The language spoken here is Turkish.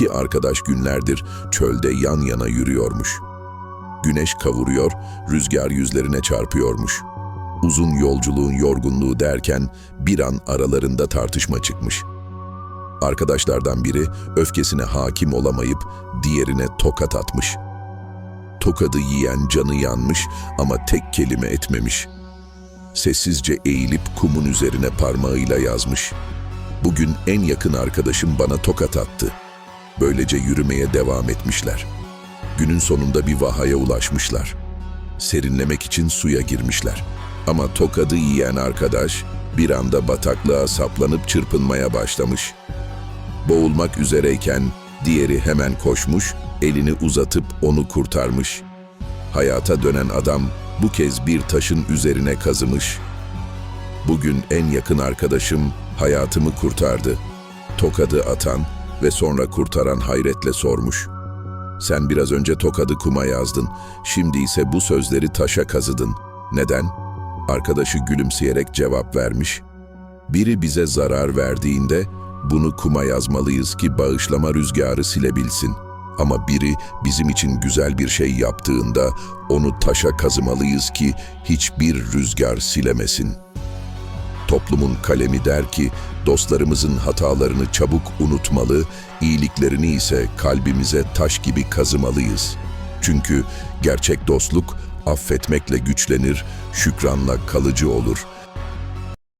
İki arkadaş günlerdir çölde yan yana yürüyormuş. Güneş kavuruyor, rüzgar yüzlerine çarpıyormuş. Uzun yolculuğun yorgunluğu derken bir an aralarında tartışma çıkmış. Arkadaşlardan biri öfkesine hakim olamayıp diğerine tokat atmış. Tokadı yiyen canı yanmış ama tek kelime etmemiş. Sessizce eğilip kumun üzerine parmağıyla yazmış. Bugün en yakın arkadaşım bana tokat attı. Böylece yürümeye devam etmişler. Günün sonunda bir vahaya ulaşmışlar. Serinlemek için suya girmişler. Ama tokadı yiyen arkadaş bir anda bataklığa saplanıp çırpınmaya başlamış. Boğulmak üzereyken diğeri hemen koşmuş, elini uzatıp onu kurtarmış. Hayata dönen adam bu kez bir taşın üzerine kazımış. Bugün en yakın arkadaşım hayatımı kurtardı. Tokadı atan ve sonra kurtaran hayretle sormuş. Sen biraz önce tokadı kuma yazdın, şimdi ise bu sözleri taşa kazıdın. Neden? Arkadaşı gülümseyerek cevap vermiş. Biri bize zarar verdiğinde bunu kuma yazmalıyız ki bağışlama rüzgarı silebilsin. Ama biri bizim için güzel bir şey yaptığında onu taşa kazımalıyız ki hiçbir rüzgar silemesin. Toplumun kalemi der ki dostlarımızın hatalarını çabuk unutmalı, iyiliklerini ise kalbimize taş gibi kazımalıyız. Çünkü gerçek dostluk affetmekle güçlenir, şükranla kalıcı olur.''